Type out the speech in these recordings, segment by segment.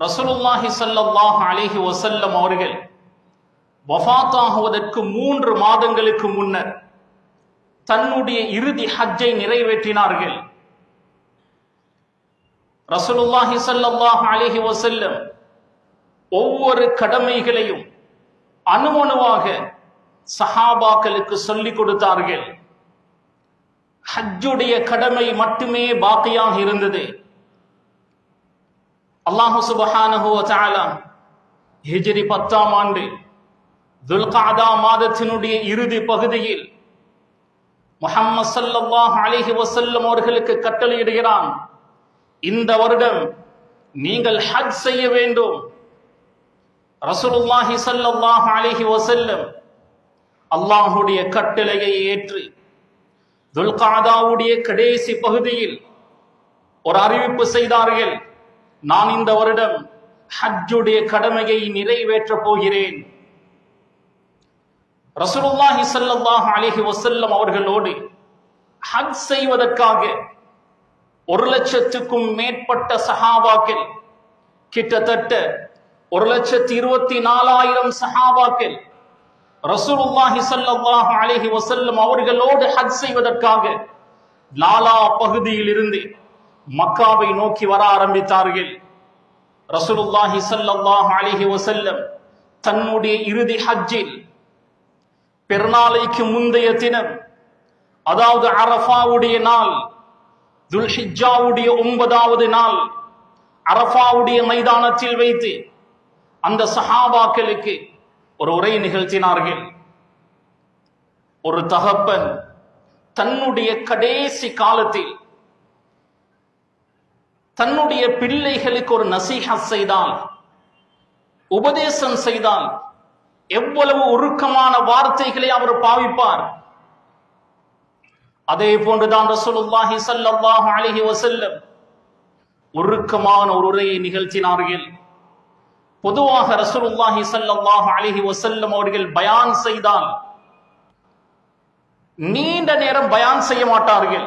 ரசூலுல்லாஹி சல்லாஹ் அலிஹி வசல்லம் அவர்கள் வஃபாத்தாகுவதற்கு மூன்று மாதங்களுக்கு முன்னர் தன்னுடைய இறுதி ஹஜ்ஜை நிறைவேற்றினார்கள். ரசூலுல்லாஹி சல்லாஹ் அலிஹி வசல்லம் ஒவ்வொரு கடமைகளையும் அணுவணுவாக சஹாபாக்களுக்கு சொல்லிக் கொடுத்தார்கள். ஹஜ்ஜுடைய கடமை மட்டுமே பாக்கியாக இருந்தது. அல்லாஹு சுபஹானஹு வ தஆலா பத்தாம் ஆண்டு துல்காதா மாதத்தினுடைய இறுதி பகுதியில் முஹம்மது சல்லாஹ் அலிஹி வசல்லம் அவர்களுக்கு கட்டளையிடுகிறான் இந்த வருடம் நீங்கள் ஹஜ் செய்ய வேண்டும். ரசூலுல்லாஹி சல்லாஹ் அலிஹி வசல்லம் அல்லாஹுடைய கட்டளையை ஏற்று துல்காதாவுடைய கடைசி பகுதியில் ஒரு அறிவிப்பு செய்தார்கள். நான் இந்த வருடம் ஹஜ்ஜுடைய கடமையை நிறைவேற்றப் போகிறேன். ரசூலுல்லாஹி ஸல்லல்லாஹு அலைஹி வஸல்லம் அவர்களோடு ஹஜ் செய்வதற்காக ஒரு லட்சத்துக்கும் மேற்பட்ட சஹாபாக்கள் கிட்டத்தட்ட ஒரு லட்சத்தி இருபத்தி நாலாயிரம் சஹாபாக்கள் ரசூலுல்லாஹி ஸல்லல்லாஹு அலைஹி வஸல்லம் அவர்களோடு ஹஜ் செய்வதற்காக லாலா பகுதியில் இருந்து மக்காவை நோக்கி வர ஆரம்பித்தார்கள். ரசூலுல்லாஹி ஸல்லல்லாஹு அலைஹி வஸல்லம் தன்னுடைய இறுதி ஹஜ்ஜில் பெருநாளைக்கு முந்தைய தினம் அதாவது அரஃபாவுடைய நாள் துல்ஹிஜ்ஜாவுடைய ஒன்பதாவது நாள் அரஃபாவுடைய மைதானத்தில் வைத்து அந்த சஹாபாக்களுக்கு ஒரு உரை நிகழ்த்தினார்கள். ஒரு தகப்பன் தன்னுடைய கடைசி காலத்தில் தன்னுடைய பிள்ளைகளுக்கு ஒரு நசீஹா செய்தால் உபதேசம் செய்தால் எவ்வளவு உருக்கமான வார்த்தைகளை அவர் பாவிப்பார். அதே போன்றுதான் ரசூலுல்லாஹி ஸல்லல்லாஹு அலைஹி வஸல்லம் உருக்கமான ஒரு உரையை நிகழ்த்தினார்கள். பொதுவாக ரசூலுல்லாஹி ஸல்லல்லாஹு அலைஹி வசல்லம் அவர்கள் பயான் செய்தால் நீண்ட நேரம் பயான் செய்ய மாட்டார்கள்.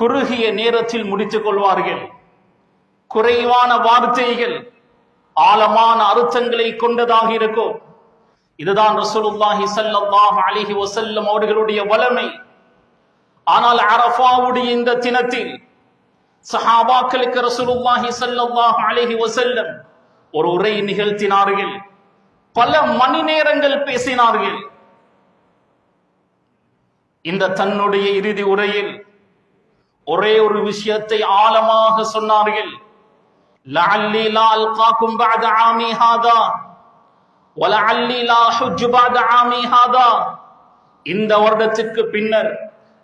குறுகிய நேரத்தில் முடித்துக் கொள்வார்கள். குறைவான வார்த்தைகள் ஆழமான அர்த்தங்களை கொண்டதாக இருக்கும். இதுதான் ரசூலுல்லாஹி ஸல்லல்லாஹு அலைஹி வஸல்லம் அவர்களுடைய வளமை ஆனால் அரஃபாவுடைய இந்த தினத்தில் சஹாபாக்களுக்கு ரசூலுல்லாஹி ஸல்லல்லாஹு அலைஹி வஸல்லம் ஒரு உரை நிகழ்த்தினார்கள். பல மணி நேரங்கள் பேசினார்கள். இந்த தன்னுடைய இறுதி உரையில் ஒரே ஒரு விஷயத்தை ஆழமாக சொன்னார்கள். லஅல்லி லா ஹாதா வலஅல்லி லா ஹுஜ் இந்த வருடத்திற்கு பின்னர்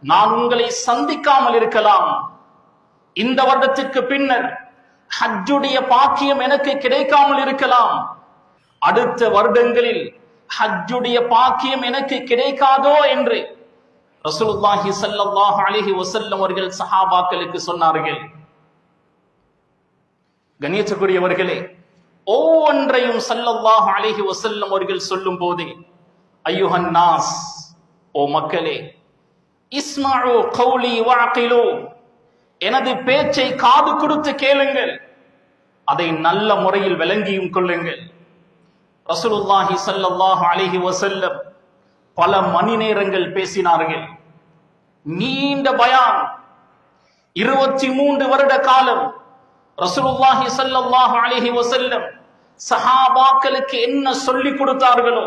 நான் உங்களை சந்திக்காமல் இருக்கலாம். இந்த வருடத்திற்கு பின்னர் ஹஜ்ஜுடைய பாக்கியம் எனக்கு கிடைக்காமல் இருக்கலாம். அடுத்த வருடங்களில் ஹஜ்ஜுடைய பாக்கியம் எனக்கு கிடைக்காதோ என்று ரசூலுல்லாஹி ஸல்லல்லாஹு அலைஹி வஸல்லம் அவர்கள் சஹாபாக்களுக்கு சொன்னார்கள் கணியத்துக்குரியவர்களே ஒவ்வொன்றையும் ஸல்லல்லாஹு அலைஹி வஸல்லம் அவர்கள் சொல்லும் போதே ஐயுஹன் நாஸ் ஓ மக்களே இஸ்மஉ கௌலி வஅகிலு எனது பேச்சை காது கொடுத்து கேளுங்கள் அதை நல்ல முறையில் விளங்கியும் கொள்ளுங்கள். ரசூலுல்லாஹி ஸல்லல்லாஹு அலைஹி வஸல்லம் பல மணி நேரங்கள் பேசினார்கள். நீண்ட பயான். இருபத்தி மூன்று வருட காலம் ரசூலுல்லாஹி ஸல்லல்லாஹு அலைஹி வஸல்லம் சஹாபாக்களுக்கு என்ன சொல்லிக் கொடுத்தார்களோ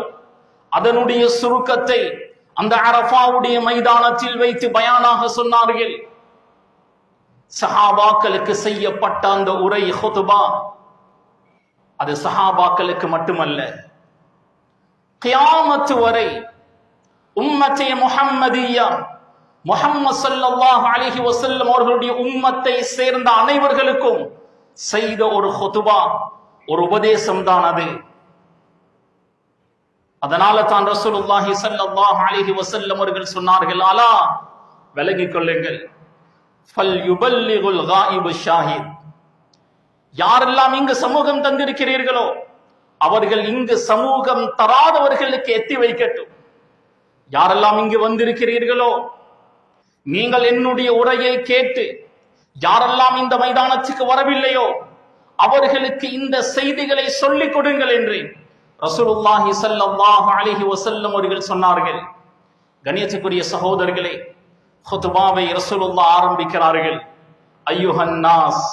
அதனுடைய சுருக்கத்தை அந்த அரஃபாவுடைய மைதானத்தில் வைத்து பயானாக சொன்னார்கள். சஹாபாக்களுக்கு செய்யப்பட்ட அந்த உரை ஹுதுபா அது சஹாபாக்களுக்கு மட்டுமல்ல. கியாமத்து வரை உம்மத்தே முஹம்மதியா முஹம்மது சல்லாஹ் அலிஹி வசல்லம் அவர்களுடைய உம்மத்தை சேர்ந்த அனைவர்களுக்கும் செய்த ஒரு ஹொதுபா ஒரு உபதேசம் தான் அது. அதனால தான் ரசூலுல்லாஹி சல்லாஹ் அலிஹி வசல்லம் அவர்கள் சொன்னார்கள் அலா விலகிக் கொள்ளுங்கள். ஃபல் யுபல்லிகுல் காயிபு ஷாஹித். யாரெல்லாம் இங்கு சமூகம் தந்திருக்கிறீர்களோ அவர்கள் இங்கு சமூகம் தராதவர்களுக்கு எத்தி வைக்கட்டும். யாரெல்லாம் இங்கு வந்திருக்கிறீர்களோ நீங்கள் என்னுடைய உரையை கேட்டு யாரெல்லாம் இந்த மைதானத்துக்கு வரவில்லையோ அவர்களுக்கு இந்த செய்திகளை சொல்லிக் கொடுங்கள் என்று ரசூலுல்லாஹி ஸல்லல்லாஹு அலைஹி வஸல்லம் அவர்கள் சொன்னார்கள். கணியத்துக்குரிய சகோதரர்களே ஹுத்பாவை ரசூலுல்லா ஆரம்பிக்கிறார்கள். ஐயுஹன்னாஸ்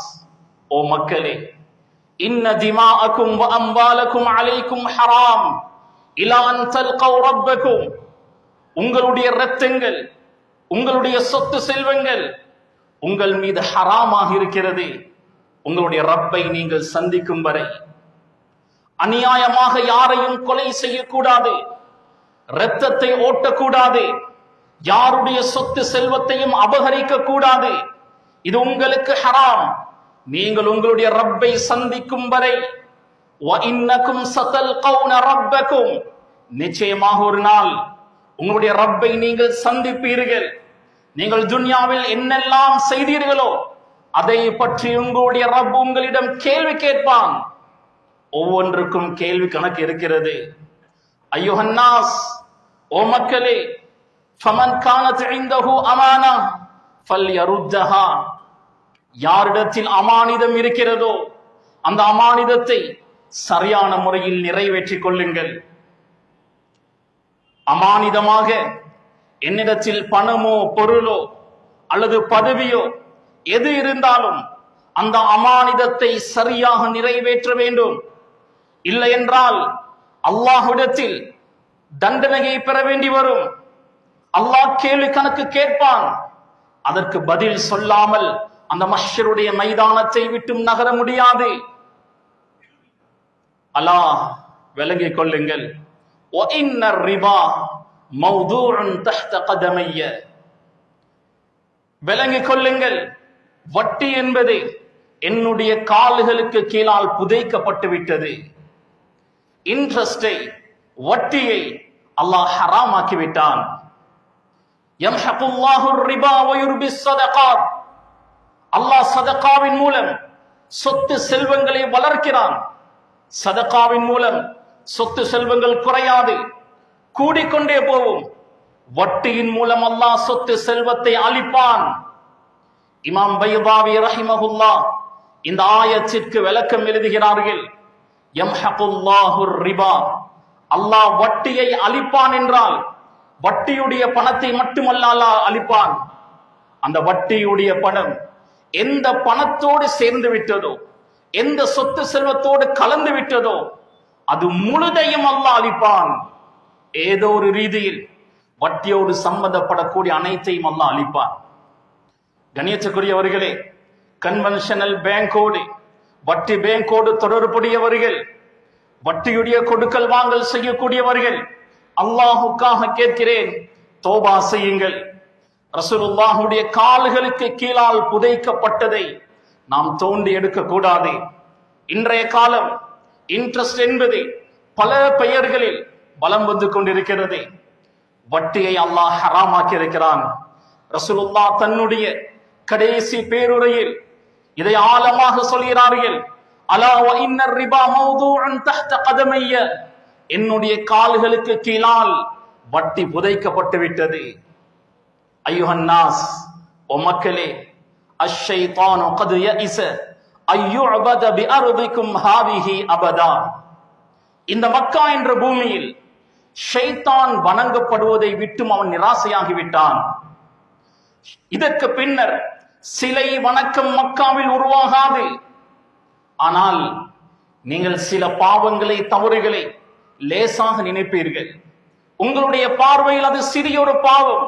ஓ மக்களே இன்ன திமாஅக்கும் வ அம்வாலக்கும் அலைக்கும் ஹராம். இலா அன் தல்கவ் ரப்பக்கும். உங்களுடைய இரத்தங்கள் உங்களுடைய சொத்து செல்வங்கள் உங்கள் மீது ஹராமாக இருக்கிறது. உங்களுடைய ரப்பை நீங்கள் சந்திக்கும் வரை அநியாயமாக யாரையும் கொலை செய்யக்கூடாது. ரத்தத்தை ஓட்டக்கூடாது. யாருடைய சொத்து செல்வத்தையும் அபகரிக்க கூடாது இது உங்களுக்கு ஹராம். நீங்கள் உங்களுடைய ரப்பை சந்திக்கும் வரை இன்னக்கும் சத்தல் கவுன ரப்பக்கும். நிச்சயமாக ஒரு நாள் உங்களுடைய ரப்பை நீங்கள் சந்திப்பீர்கள். நீங்கள் துன்யாவில் என்னெல்லாம் செய்தீர்களோ அதை பற்றி உங்களுடைய ரப் உங்களிடம் கேள்வி கேட்பான். ஒவ்வொன்றுக்கும் கேள்வி கணக்கு இருக்கிறது. ஐயோஹன்னாஸ் ஓ மக்களே ஃபமன் கானத் இந்தஹு அமானா ஃபல் யருத்தஹா யாரிடத்தில் அமானிதம் இருக்கிறதோ அந்த அமானிதத்தை சரியான முறையில் நிறைவேற்றிக் கொள்ளுங்கள். அமானிதமாக என்னிடத்தில் பணமோ பொருளோ அல்லது பதவியோ எது இருந்தாலும் அந்த அமானிதத்தை சரியாக நிறைவேற்ற வேண்டும். இல்லை என்றால் அல்லாஹ்விடத்தில் தண்டனையை பெற வேண்டி வரும். அல்லாஹ் கேள்வி கணக்கு கேட்பான். அதற்கு பதில் சொல்லாமல் அந்த மஷருடைய மைதானத்தை விட்டும் நகர முடியாது. அல்லாஹ் விளங்கிக் கொள்ளுங்கள். وَإِنَّ الرِّبَا مَوْضُوعٌ تَحْتَ قَدَمَيَّ விளங்கிக் கொள்ளுங்கள் வட்டி என்பது என்னுடைய கால்களுக்கு கீழால் புதைக்கப்பட்டு விட்டது இன்ட்ரெஸ்டை வட்டியை அல்லாஹ் ஹராமாக்கி விட்டான் யம்ஹகுல்லாஹு ரிபா வயுர்பி ஸதகாத் அல்லாஹ் சதகாவின் மூலம் சொத்து செல்வங்களை வளர்க்கிறான் சதகாவின் மூலம் சொத்து செல்வங்கள் குறையாது. கூடிக்கொண்டே போகும் வட்டியின் மூலம் அல்லாஹ் சொத்து செல்வத்தை அளிப்பான். இமாம் பைபாவி ரஹிமஹுல்லா இந்த ஆயத்திற்கு விளக்கம் எழுதுகிறார்கள். யம்ஹகுல்லாஹு ரிபா. அல்லாஹ் வட்டியை அளிப்பான் என்றால் வட்டியுடைய பணத்தை மட்டுமல்ல அல்லாஹ் அளிப்பான். அந்த வட்டியுடைய பணம் எந்த பணத்தோடு சேர்ந்து விட்டதோ எந்த சொத்து செல்வத்தோடு கலந்து விட்டதோ அது முழுதையும் அல்ல அளிப்பான். ஏதோ ஒரு ரீதியில் வட்டியோடு சம்பந்தப்படக்கூடிய அனைத்தையும் அல்ல அளிப்பான். கணியத்துக்குரியவர்களே கன்வென்ஷனல் பேங்கோடு வட்டி பேங்கோடு தொடர்புடையவர்கள் வட்டியுடைய கொடுக்கல் வாங்கல் செய்யக்கூடியவர்கள் அல்லாஹுக்காக கேட்கிறேன் தோபா செய்யுங்கள். ரசூலுல்லாஹுடைய கால்களுக்கு கீழால் புதைக்கப்பட்டதை நாம் தோண்டி எடுக்க கூடாது இன்றைய காலம் இன்ட்ரெஸ்ட் என்பது பல பெயர்களில் பலம் வந்து கொண்டிருக்கிறது. வட்டியை அல்லாஹ் ஹராமாக்கி இருக்கிறான் ரசூலுல்லா தன்னுடைய கடைசி பேருரையில் இதை ஆழமாக சொல்கிறார்கள். அலா இன்னர் ரிபா மௌதூஅன் தஹ்த கதமைய. என்னுடைய கால்களுக்கு கீழால் வட்டி புதைக்கப்பட்டு விட்டது. ஐயுஹன் நாஸ் ஓ மக்களே அஷ்ஷைத்தானு கது யஇஸ இந்த மக்கா என்ற பூமியில் ஷைத்தான் வணங்கப்படுவதை விட்டும் அவன் நிராசையாகி விட்டான் இதற்கு பின்னர் சிலை வணக்கம் மக்காவில் உருவாகாது. ஆனால் நீங்கள் சில பாவங்களை தவறுகளை லேசாக நினைப்பீர்கள். உங்களுடைய பார்வையில் அது சிறிய ஒரு பாவம்.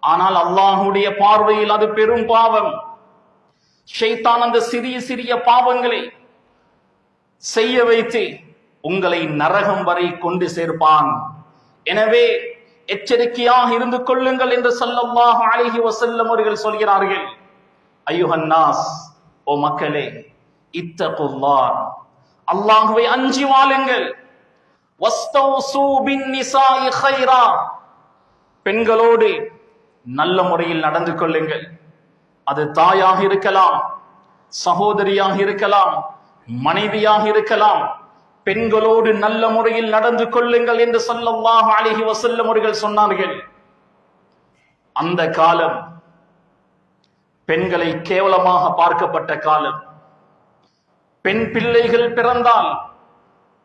ஆனால் அல்லாஹுடைய பார்வையில் அது பெரும் பாவம். ஷைத்தான் அந்த சிறிய சிறிய பாவங்களை செய்ய வைத்து உங்களை நரகம் வரை கொண்டு சேர்ப்பான். எனவே எச்சரிக்கையாக இருந்து கொள்ளுங்கள் என்று ஸல்லல்லாஹு அழகி வசல்லம் அவர்கள் சொல்கிறார்கள். ஐயுஹன்னாஸ் ஓ மக்களே இத்தகுல்லாஹ் அல்லாஹுவை அஞ்சி வாழுங்கள். வஸ்தவ் பின் பெண்களோடு நல்ல முறையில் நடந்து கொள்ளுங்கள். அது தாயாக இருக்கலாம் சகோதரியாக இருக்கலாம் மனைவியாக இருக்கலாம். பெண்களோடு நல்ல முறையில் நடந்து கொள்ளுங்கள் என்று சொல்லவாக அழகி வஸல்லம் அவர்கள் சொன்னார்கள். அந்த காலம் பெண்களை கேவலமாக பார்க்கப்பட்ட காலம். பெண் பிள்ளைகள் பிறந்தால்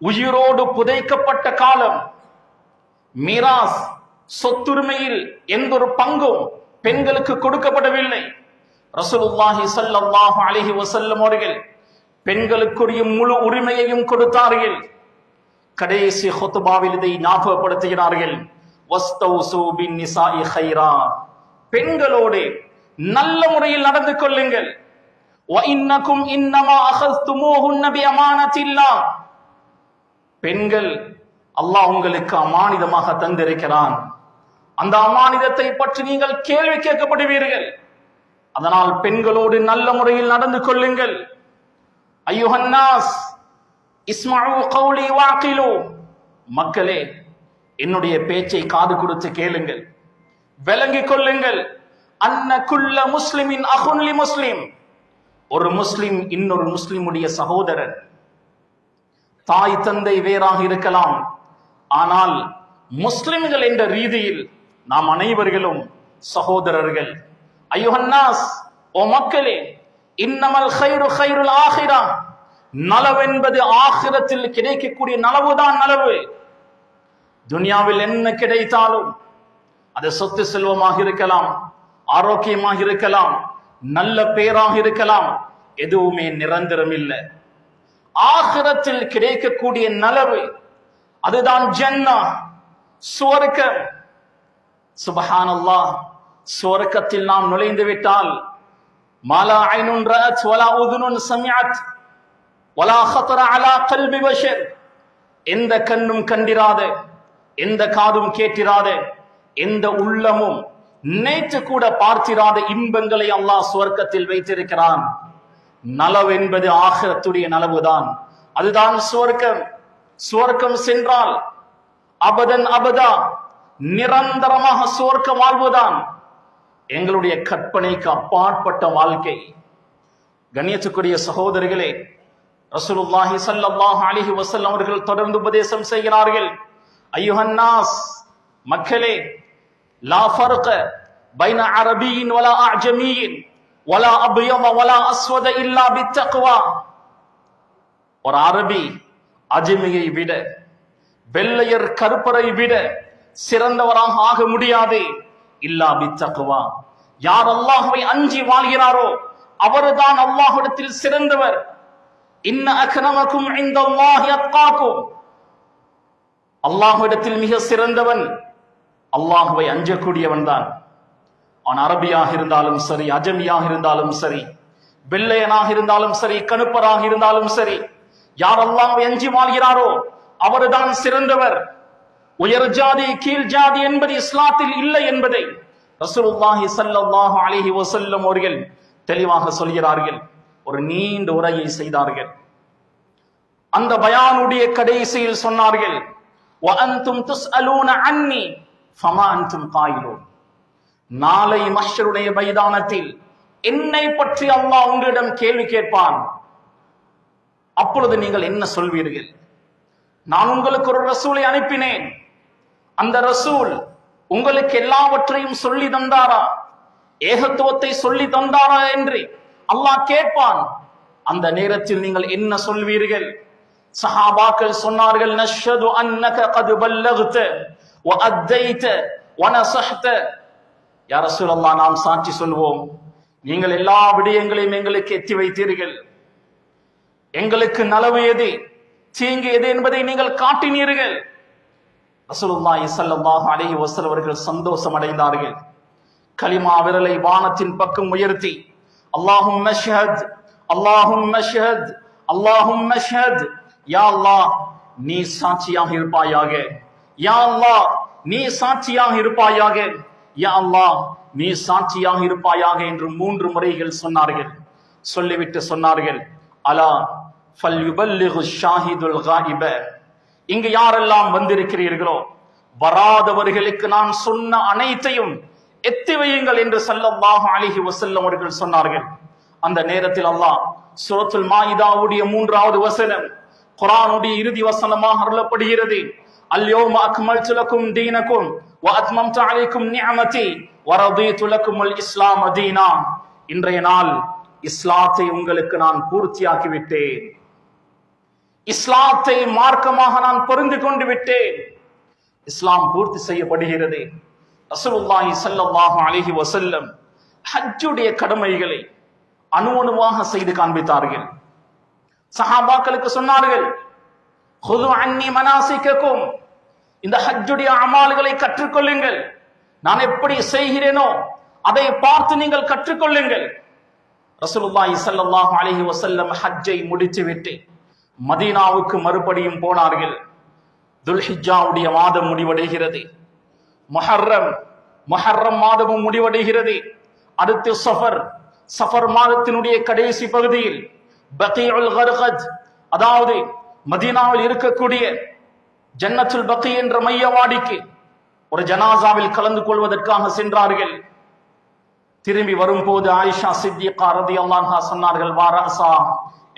உயிரோடு புதைக்கப்பட்ட காலம். மீராஸ் சொத்துரிமையில் எந்த ஒரு பங்கும் பெண்களுக்கு கொடுக்கப்படவில்லை. ரசூலுல்லாஹி சல்லாஹு அலஹி வசல்லம் அவர்கள் பெண்களுக்குரிய முழு உரிமையையும் கொடுத்தார்கள். கடைசி ஹொத்துபாவில் இதை ஞாபகப்படுத்துகிறார்கள். பெண்களோடு நல்ல முறையில் நடந்து கொள்ளுங்கள். பெண்கள் அல்லாஹ் உங்களுக்கு அமானிதமாக தந்திருக்கிறான். அந்த அமானிதத்தை பற்றி நீங்கள் கேள்வி கேட்கப்படுவீர்கள். அதனால் பெண்களோடு நல்ல முறையில் நடந்து கொள்ளுங்கள். ஐயோஹன்னாஸ் இஸ்மாவு கௌலி வாக்கிலோ மக்களே என்னுடைய பேச்சை காது கொடுத்து கேளுங்கள். விளங்கிக் கொள்ளுங்கள். அன்ன குல்ல முஸ்லிமின் அகுன்லி முஸ்லிம். ஒரு முஸ்லிம் இன்னொரு முஸ்லிமுடைய சகோதரன். தாய் தந்தை வேறாக இருக்கலாம். ஆனால் முஸ்லிம்கள் என்ற ரீதியில் நாம் அனைவர்களும் சகோதரர்கள். ஐயோஹன்னாஸ் ஓ மக்களே இன்னமல் ஹைரு ஹைருல் ஆஹிரா நலவென்பது ஆகிரத்தில் கிடைக்கக்கூடிய நலவுதான் நலவு. துனியாவில் என்ன கிடைத்தாலும் அது சொத்து செல்வமாக இருக்கலாம் ஆரோக்கியமாக இருக்கலாம் நல்ல பேராக இருக்கலாம் எதுவுமே நிரந்தரம் இல்லை. ஆகிரத்தில் கிடைக்கக்கூடிய நலவு அதுதான் ஜன்னா சுவர்க்கம். சுபஹானல்லாஹ். சுவர்க்கத்தில் நாம் நுழைந்து விட்டால் மாலா ஐனுன் ரத் வலா உதுனுன் சமியாத் வலா ஹத்தர அலா கல்வி பஷர். எந்த கண்ணும் கண்டிராது எந்த காதும் கேட்டிராது எந்த உள்ளமும் நேற்று கூட பார்த்திராத இன்பங்களை அல்லாஹ் சுவர்க்கத்தில் வைத்திருக்கிறான். நலவு என்பது ஆகரத்துடைய நலவுதான். அதுதான் சுவர்க்கம். சுவர்க்கம் சென்றால் அபதன் அபதா நிரந்தரமாக சுவர்க்கம் வாழ்வுதான். எங்களுடைய கற்பனைக்கு அப்பாற்பட்ட வாழ்க்கை. கண்ணியத்துக்குரிய சகோதரிகளே ரசூலுல்லாஹி ஸல்லல்லாஹு அலைஹி வஸல்லம் அவர்கள் தொடர்ந்து உபதேசம் செய்கிறார்கள். ஐயுஹன்னாஸ் மக்களே லா ஃபர்க பைன அரபியின் வலா அஜமியின் வலா அபியம வலா அஸ்வத இல்லா பித்தக்வா. ஒரு அரபி அஜமியை விட வெள்ளையர் கருப்பரை விட சிறந்தவராக ஆக முடியாது. இல்லா பித்தக்வா. யார் அல்லாஹுவை அஞ்சி வாழ்கிறாரோ அவர்தான் அல்லாஹுடத்தில் சிறந்தவர். இன்ன அக்ரமக்கும் இந்தல்லாஹி அத்காக்கும். அல்லாஹுடத்தில் மிக சிறந்தவன் அல்லாஹுவை அஞ்சக்கூடியவன் தான் அவன் அரபியாக இருந்தாலும் சரி அஜமியாக இருந்தாலும் சரி வெள்ளையனாக இருந்தாலும் சரி கணுப்பராக இருந்தாலும் சரி யார் அல்லாஹ்வை அஞ்சி வாழ்கிறாரோ அவர்தான் சிறந்தவர். உயர் ஜாதி கீழ் ஜாதி என்பது இஸ்லாத்தில் இல்லை என்பதை ரசூலுல்லாஹி சல்லாஹு அலிஹி வசல்லம் அவர்கள் தெளிவாக சொல்கிறார்கள். ஒரு நீண்ட உரையை செய்தார்கள். அந்த பயானுடைய கடைசியில் சொன்னார்கள் நாளை மஷருடைய மைதானத்தில் என்னை பற்றி அல்லாஹ் உங்களிடம் கேள்வி கேட்பான். அப்பொழுது நீங்கள் என்ன சொல்வீர்கள்? நான் உங்களுக்கு ஒரு ரசூலை அனுப்பினேன். அந்த ரசூல் உங்களுக்கு எல்லாவற்றையும் சொல்லி தந்தாரா? ஏகத்துவத்தை சொல்லி தந்தாரா என்று அல்லாஹ் கேட்பான். அந்த நேரத்தில் நீங்கள் என்ன சொல்வீர்கள்? சஹாபாக்கள் சொன்னார்கள் நஷ்ஹது அன்னக கது பல்லகுத வ அத்தைத வ நஸஹ்த யா ரசூலல்லாஹ் நாம் சாட்சி சொல்வோம் நீங்கள் எல்லா விடயங்களையும் எங்களுக்கு எத்தி வைத்தீர்கள். எங்களுக்கு நலவு எது? தீங்கு எது என்பதை நீங்கள் காட்டினீர்கள். ரசூலுல்லாஹி இசல்லாஹ் அலி வசல் அவர்கள் சந்தோஷம் அடைந்தார்கள் கலிமா விரலை வானத்தின் பக்கம் உயர்த்தி அல்லாஹும் மஷ்ஹத் அல்லாஹும் மஷ்ஹத் அல்லாஹும் மஷ்ஹத் யா அல்லாஹ் நீ சாட்சியாக இருப்பாயாக யா அல்லாஹ் நீ சாட்சியாக இருப்பாயாக யா அல்லாஹ் நீ சாட்சியாக இருப்பாயாக என்று மூன்று முறைகள் சொன்னார்கள். சொல்லிவிட்டு சொன்னார்கள் அலா ஃபல் யுபல்லிகு ஷாஹிதுல் காயிப இங்கு யாரெல்லாம் வந்திருக்கிறீர்களோ? வராதவர்களுக்கு நான் சொன்ன அனைத்தையும் எத்தி வையுங்கள் என்று ஸல்லல்லாஹு அலைஹி வசல்லம் அவர்கள் சொன்னார்கள். அந்த நேரத்தில் அல்லாஹ் சுரத்துல் மாயிதாவுடைய மூன்றாவது வசனம் குரானுடைய இறுதி வசனமாக அருளப்படுகிறது. அல்யோம அக்மல் சுலக்கும் தீனக்கும் வ அத்மம்து நியமதி வரதி வ இஸ்லாம் அதீனா இன்றைய நாள் இஸ்லாத்தை உங்களுக்கு நான் பூர்த்தியாக்கிவிட்டேன். இஸ்லாத்தை மார்க்கமாக நான் பொருந்து கொண்டு விட்டேன். இஸ்லாம் பூர்த்தி செய்யப்படுகிறது. ரசூலுல்லாஹி ஸல்லல்லாஹு அலைஹி வசல்லம் ஹஜ்ஜுடைய கடமைகளை அணு அணுவாக செய்து காண்பித்தார்கள். சஹாபாக்களுக்கு சொன்னார்கள் ஹுது அன்னி மனாசிக்கக்கும் இந்த ஹஜ்ஜுடைய அமால்களை கற்றுக்கொள்ளுங்கள். நான் எப்படி செய்கிறேனோ அதை பார்த்து நீங்கள் கற்றுக்கொள்ளுங்கள். ரசூலுல்லாஹி ஸல்லல்லாஹு அலைஹி வஸல்லம் ஹஜ்ஜை முடித்துவிட்டு மதீனாவுக்கு மறுபடியும் போனார்கள். துல்ஹிஜாவுடைய மாதம் முடிவடைகிறது. மொஹர்ரம் மொஹர்ரம் மாதமும் முடிவடைகிறது. அடுத்து சஃபர் சஃபர் மாதத்தினுடைய கடைசி பகுதியில் பகீஉல் கர்கத் அதாவது மதீனாவில் இருக்கக்கூடிய ஜன்னத்துல் பக்கி என்ற மையவாடிக்கு ஒரு ஜனாசாவில் கலந்து கொள்வதற்காக சென்றார்கள். திரும்பி வரும்போது ஆயிஷா சித்திகா ரதி அல்லான்ஹா சொன்னார்கள் வாராசா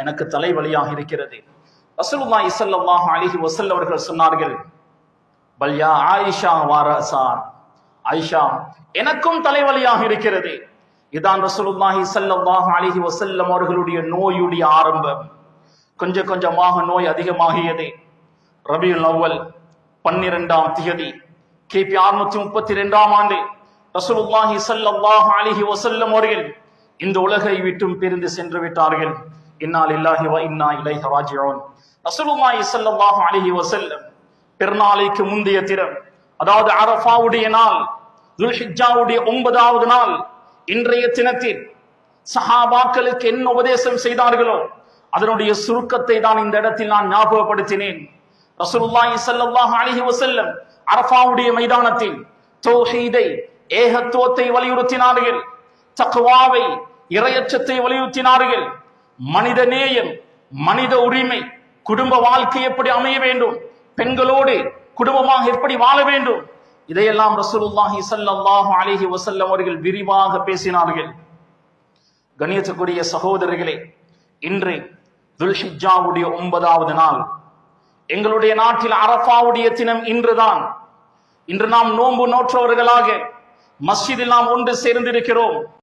எனக்கு தலைவலியாக இருக்கிறது. ரசூலுல்லா ஸல்லல்லாஹு அலைஹி வஸல்லம் அவர்கள் சொன்னார்கள் பல்யா ஆயிஷா வாராசா ஆயிஷா எனக்கும் தலைவலியாக இருக்கிறது. இதான் ரசூலுல்லாஹி ஸல்லல்லாஹு அலைஹி வஸல்லம் அவர்களுடைய நோயுடைய ஆரம்பம். கொஞ்சம் கொஞ்சமாக நோய் அதிகமாகியது. ரபியுல் அவ்வல் பன்னிரெண்டாம் திகதி கிபி அறுநூத்தி முப்பத்தி ரெண்டாம் ஆண்டு ரசூலுல்லாஹி ஸல்லல்லாஹு அலைஹி வஸல்லம் அவர்கள் இந்த உலகை விட்டும் பிரிந்து சென்று விட்டார்கள். இன்னால் இல்லாஹி வ இன்னா இலைஹி ராஜிஊன் ரசூலுல்லாஹி ஸல்லல்லாஹு அலைஹி வஸல்லம் பெருநாளைக்கு முந்தைய திறம் அதாவது அரஃபாவுடைய நாள் துல்ஹிஜ்ஜாவுடைய ஒன்பதாவது நாள் இன்றைய தினத்தில் சஹாபாக்களுக்கு என்ன உபதேசம் செய்தார்களோ அதனுடைய சுருக்கத்தை தான் இந்த இடத்தில் நான் ஞாபகப்படுத்தினேன் ரசூலுல்லாஹி ஸல்லல்லாஹு அலைஹி வஸல்லம் அரஃபாவுடைய மைதானத்தில் தௌஹீதை ஏகத்துவத்தை வலியுறுத்தினார்கள் தக்வாவை இரையச்சத்தை வலியுறுத்தினார்கள் மனித நேயம் மனித உரிமை குடும்ப வாழ்க்கை எப்படி அமைய வேண்டும் பெண்களோடு குடும்பமாக எப்படி வாழ வேண்டும் இதையெல்லாம் ரசூலுல்லாஹி ஸல்லல்லாஹு அலைஹி வஸல்லம் அவர்கள் விரிவாக பேசினார்கள். கணியத்துக்குரிய சகோதரர்களே இன்று துல்ஹிஜ்ஜாவுடைய ஒன்பதாவது நாள். எங்களுடைய நாட்டில் அரஃபாவுடைய தினம் இன்றுதான். இன்று நாம் நோன்பு நோற்றவர்களாக மஸ்ஜிதில் நாம் ஒன்று சேர்ந்திருக்கிறோம்.